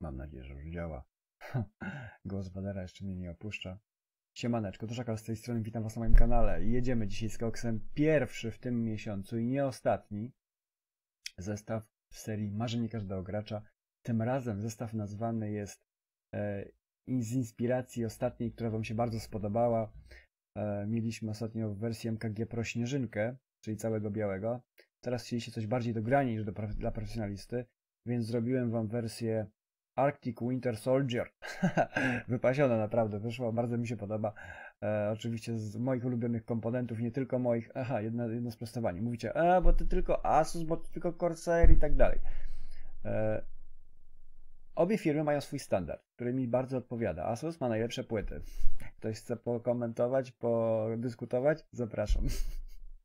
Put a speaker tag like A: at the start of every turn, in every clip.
A: Mam nadzieję, że już działa. Głos Wadera jeszcze mnie nie opuszcza. Siemaneczko, to Szakal z tej strony, witam was na moim kanale. Jedziemy dzisiaj z koksem pierwszy w tym miesiącu i nie ostatni zestaw w serii Marzenie każdego gracza. Tym razem zestaw nazwany jest e, z inspiracji ostatniej, która wam się bardzo spodobała. E, mieliśmy ostatnio wersję MKG Pro Śnieżynkę, czyli całego białego. Teraz chcieliście coś bardziej do grania niż do, dla profesjonalisty, więc zrobiłem wam wersję Arctic Winter Soldier. Wypasiona naprawdę, wyszła, bardzo mi się podoba. E, oczywiście z moich ulubionych komponentów, nie tylko moich. Aha, jedno, jedno sprostowanie. Mówicie, a bo to tylko Asus, bo to tylko Corsair i tak dalej. E, obie firmy mają swój standard, który mi bardzo odpowiada. Asus ma najlepsze płyty. Ktoś chce pokomentować, podyskutować? Zapraszam.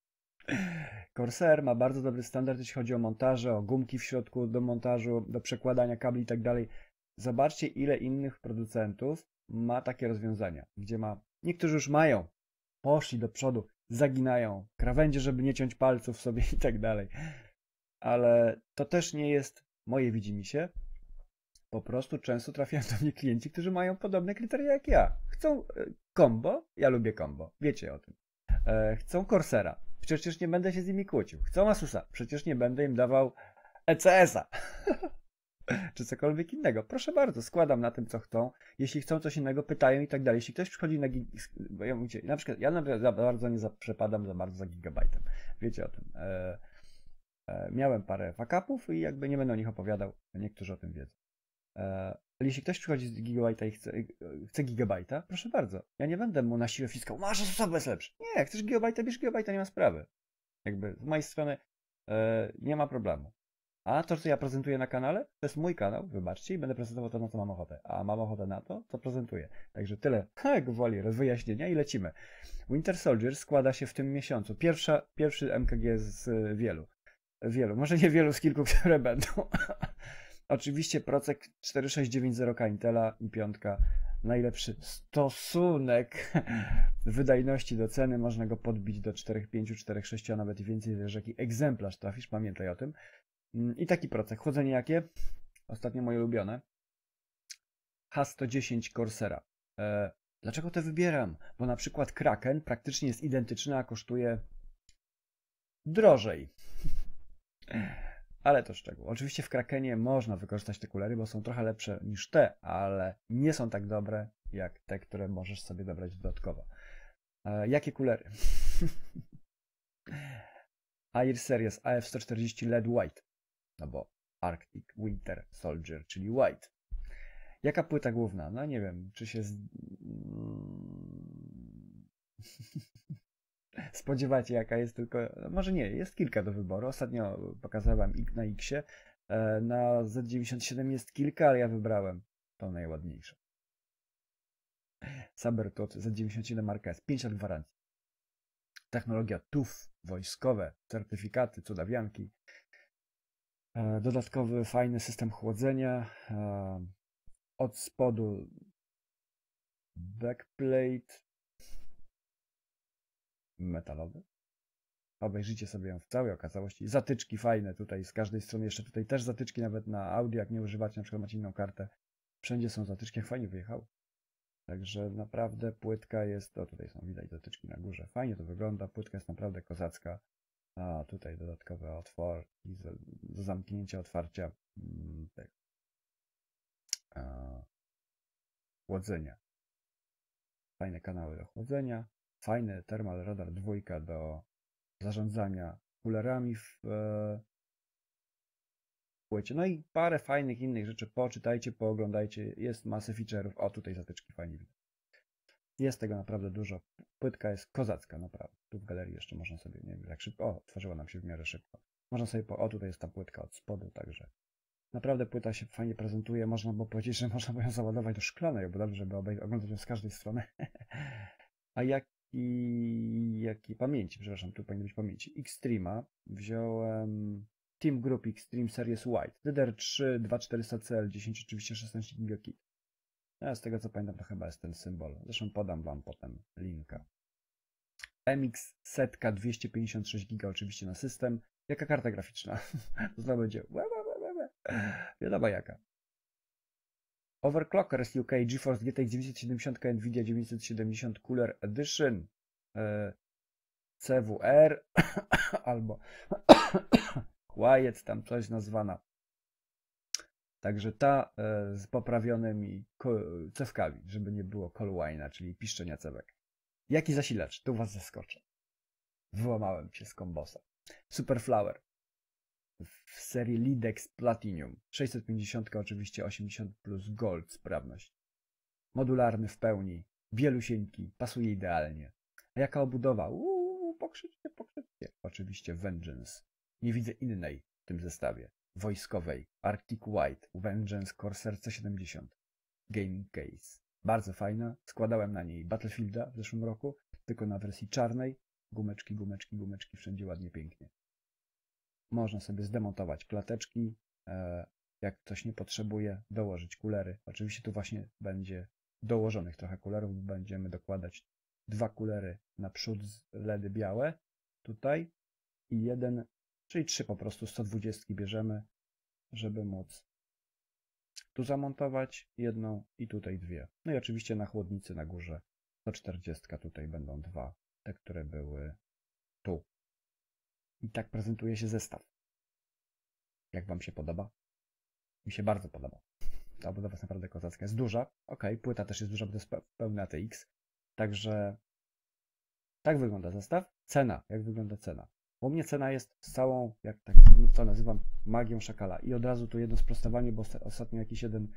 A: Corsair ma bardzo dobry standard, jeśli chodzi o montaże, o gumki w środku do montażu, do przekładania kabli i tak dalej. Zobaczcie, ile innych producentów ma takie rozwiązania, gdzie ma. Niektórzy już mają, poszli do przodu, zaginają krawędzie, żeby nie ciąć palców sobie i tak dalej. Ale to też nie jest moje widzimisię. Po prostu często trafiają do mnie klienci, którzy mają podobne kryteria jak ja. Chcą combo, ja lubię combo, wiecie o tym. E, chcą Corsera, Przecież nie będę się z nimi kłócił. Chcą Asusa. Przecież nie będę im dawał ECS-a. Czy cokolwiek innego. Proszę bardzo, składam na tym, co chcą. Jeśli chcą coś innego, pytają i tak dalej. Jeśli ktoś przychodzi na bo ja mówicie, na przykład ja nawet za bardzo nie przepadam za bardzo za gigabajtem. Wiecie o tym. E, e, miałem parę fakapów i jakby nie będę o nich opowiadał. Niektórzy o tym wiedzą. E, jeśli ktoś przychodzi z gigabajta i chce, chce gigabajta, proszę bardzo. Ja nie będę mu na siłę wciskał, masz osobę jest lepszy. Nie, chcesz gigabajta, bierz gigabajta, nie ma sprawy. Jakby z mojej strony e, nie ma problemu. A to, co ja prezentuję na kanale, to jest mój kanał, wybaczcie, i będę prezentował to, na co mam ochotę. A mam ochotę na to, to prezentuję. Także tyle, jak woli, wyjaśnienia i lecimy. Winter Soldier składa się w tym miesiącu. Pierwsza, pierwszy MKG z wielu. Wielu, może nie wielu, z kilku, które będą. Oczywiście procek 4690K Intela i piątka najlepszy stosunek wydajności do ceny. Można go podbić do 4.5, 4.6, a nawet więcej, zależy jaki egzemplarz trafisz, pamiętaj o tym. Mm, I taki procek. Chłodzenie jakie? Ostatnio moje ulubione. H110 Corsera. E, dlaczego to wybieram? Bo na przykład Kraken praktycznie jest identyczny, a kosztuje drożej. Ale to szczegół. Oczywiście w Krakenie można wykorzystać te kulery, bo są trochę lepsze niż te, ale nie są tak dobre jak te, które możesz sobie dobrać dodatkowo. E, jakie kulery? Air Series AF140 LED White, no bo Arctic Winter Soldier, czyli White. Jaka płyta główna? No nie wiem, czy się z... spodziewacie, jaka jest tylko. Może nie, jest kilka do wyboru. Ostatnio pokazałem na Xie. E, na Z97 jest kilka, ale ja wybrałem tą najładniejszą. Sabertot Z97 marka jest 5 lat gwarancji. Technologia TUF, wojskowe, certyfikaty, cudawianki. E, dodatkowy fajny system chłodzenia. E, od spodu backplate, metalowy. Obejrzyjcie sobie ją w całej okazałości. Zatyczki fajne tutaj z każdej strony. Jeszcze tutaj też zatyczki nawet na audio, jak nie używacie, na przykład macie inną kartę. Wszędzie są zatyczki, fajnie wyjechał. Także naprawdę płytka jest, o tutaj są widać zatyczki na górze. Fajnie to wygląda, płytka jest naprawdę kozacka. A tutaj dodatkowe otworki do zamknięcia, otwarcia mm, chłodzenia. Fajne kanały do chłodzenia fajny Thermal Radar 2 do zarządzania kulerami w e, płycie. No i parę fajnych innych rzeczy. Poczytajcie, pooglądajcie. Jest masę feature'ów. O, tutaj zatyczki fajnie widać. Jest tego naprawdę dużo. Płytka jest kozacka, naprawdę. Tu w galerii jeszcze można sobie, nie wiem, jak szybko. O, otworzyła nam się w miarę szybko. Można sobie po. O, tutaj jest ta płytka od spodu, także. Naprawdę płyta się fajnie prezentuje. Można by powiedzieć, że można by ją załadować do szklanej, bo dobrze, żeby oglądać ją z każdej strony. A jak i jakiej pamięci, przepraszam, tu powinny być pamięci. Xtrema wziąłem Team Group Xtreme Series White, DDR3 2400CL 10 oczywiście 16 GB kit. No, z tego co pamiętam to chyba jest ten symbol. Zresztą podam wam potem linka. MX setka 256 GB oczywiście na system. Jaka karta graficzna? to znowu będzie wiadomo jaka. Overclockers UK GeForce GTX 970 Nvidia 970 Cooler Edition e, CWR albo Quiet, tam coś nazwana. Także ta e, z poprawionymi cewkami, żeby nie było colwine'a, czyli piszczenia cewek. Jaki zasilacz? Tu was zaskoczę. Wyłamałem się z kombosa. Superflower w serii Lidex Platinum. 650 oczywiście 80 plus Gold sprawność. Modularny w pełni, wielusieńki, pasuje idealnie. A jaka obudowa? Uuu, pokrzyczcie, pokrzyczcie. Oczywiście Vengeance. Nie widzę innej w tym zestawie. Wojskowej. Arctic White, Vengeance Corsair C70. Gaming Case. Bardzo fajna. Składałem na niej Battlefielda w zeszłym roku, tylko na wersji czarnej. Gumeczki, gumeczki, gumeczki, wszędzie ładnie, pięknie. Można sobie zdemontować klateczki. E, jak ktoś nie potrzebuje, dołożyć kulery. Oczywiście tu właśnie będzie dołożonych trochę kulerów, będziemy dokładać dwa kulery na przód z LEDy białe tutaj i jeden, czyli trzy po prostu 120 bierzemy, żeby móc tu zamontować jedną i tutaj dwie. No i oczywiście na chłodnicy na górze 140 tutaj będą dwa, te które były tu. I tak prezentuje się zestaw. Jak Wam się podoba? Mi się bardzo podoba. Ta budowa jest naprawdę kozacka. Jest duża. Ok, płyta też jest duża, bo to jest pełny ATX. Także tak wygląda zestaw. Cena. Jak wygląda cena? U mnie cena jest z całą, jak tak to nazywam, magią szakala. I od razu tu jedno sprostowanie, bo ostatnio jakiś jeden,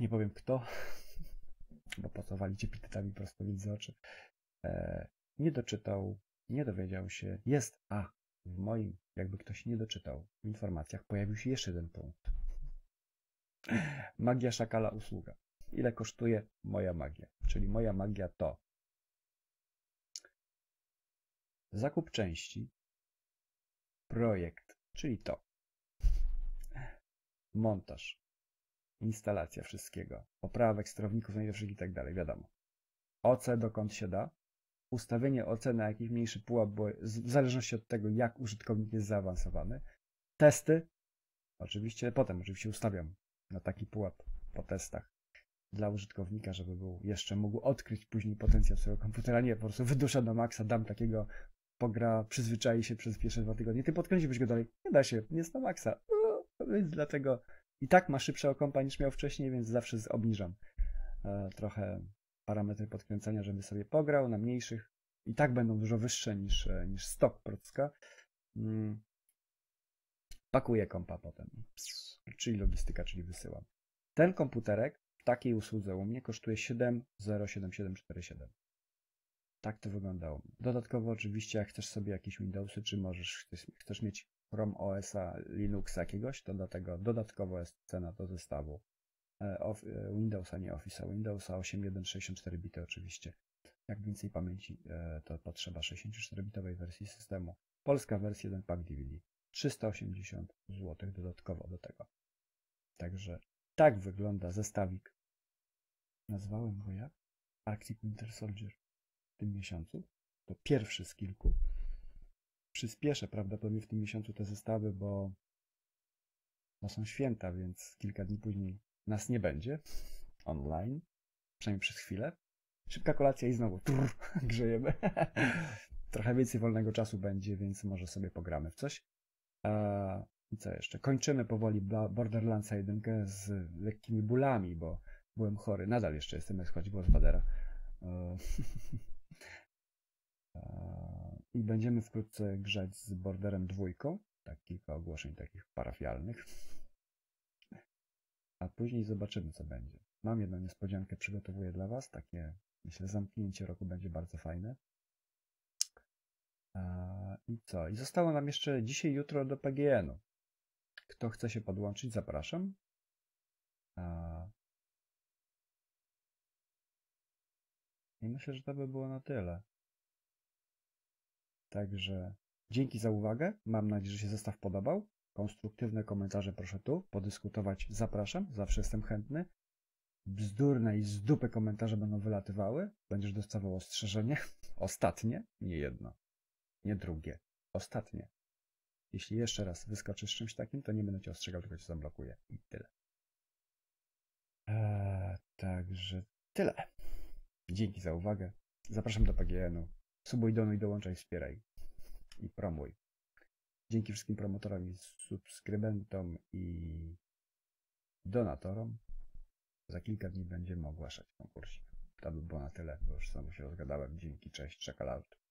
A: nie powiem kto, bo po co prosto między oczy, e, nie doczytał nie dowiedział się, jest, a w moim, jakby ktoś nie doczytał, w informacjach pojawił się jeszcze jeden punkt. Magia szakala usługa. Ile kosztuje moja magia? Czyli moja magia to zakup części, projekt, czyli to, montaż, instalacja wszystkiego, poprawek, sterowników najlepszych i tak dalej, wiadomo. OC dokąd się da, ustawienie oceny na jakiś mniejszy pułap, bo w zależności od tego, jak użytkownik jest zaawansowany. Testy, oczywiście, potem oczywiście ustawiam na taki pułap po testach dla użytkownika, żeby był jeszcze mógł odkryć później potencjał swojego komputera. Nie, po prostu wyduszę do maksa, dam takiego pogra, przyzwyczai się przez pierwsze dwa tygodnie. Ty podkręciłbyś go dalej. Nie da się, jest na maksa. Więc dlatego i tak ma szybsze kompa niż miał wcześniej, więc zawsze obniżam e, trochę parametry podkręcania, żeby sobie pograł na mniejszych. I tak będą dużo wyższe niż, e, niż stok procka. Mm. Pakuję kompa potem, czyli logistyka, czyli wysyłam. Ten komputerek w takiej usłudze u mnie kosztuje 7,07747. Tak to wyglądało. Dodatkowo oczywiście jak chcesz sobie jakieś Windowsy, czy możesz, chcesz, chcesz mieć Chrome OS-a, Linux jakiegoś, to dlatego dodatkowo jest cena do zestawu E, e, Windowsa, nie Office'a, Windowsa 8.1.64 bity oczywiście. Jak więcej pamięci, e, to potrzeba 64-bitowej wersji systemu. Polska wersja 1 pack DVD. 380 zł dodatkowo do tego. Także tak wygląda zestawik. Nazwałem go jak? Arctic Winter Soldier w tym miesiącu. To pierwszy z kilku. Przyspieszę prawdopodobnie w tym miesiącu te zestawy, bo no są święta, więc kilka dni później nas nie będzie online, przynajmniej przez chwilę. Szybka kolacja i znowu trrr, grzejemy. Trochę więcej wolnego czasu będzie, więc może sobie pogramy w coś. I co jeszcze? Kończymy powoli Borderlands 1 z lekkimi bólami, bo byłem chory. Nadal jeszcze jestem, jak schodzi głos Badera. I będziemy wkrótce grzać z Borderem dwójką. Tak, kilka ogłoszeń takich parafialnych a później zobaczymy, co będzie. Mam jedną niespodziankę, przygotowuję dla Was. Takie, myślę, zamknięcie roku będzie bardzo fajne. I co? I zostało nam jeszcze dzisiaj, jutro do PGN-u. Kto chce się podłączyć, zapraszam. I myślę, że to by było na tyle. Także dzięki za uwagę. Mam nadzieję, że się zestaw podobał. Konstruktywne komentarze proszę tu, podyskutować zapraszam, zawsze jestem chętny. bzdurne i z dupy komentarze będą wylatywały, będziesz dostawał ostrzeżenie. Ostatnie, nie jedno, nie drugie, ostatnie. Jeśli jeszcze raz wyskoczysz czymś takim, to nie będę cię ostrzegał, tylko cię zablokuję. I tyle. Eee, także tyle. Dzięki za uwagę. Zapraszam do PGN-u. Subuj, donuj, dołączaj, wspieraj i promuj. Dzięki wszystkim promotorom i subskrybentom i donatorom. Za kilka dni będziemy ogłaszać konkursik. To by było na tyle, bo już sam się rozgadałem. Dzięki, cześć, czekolad.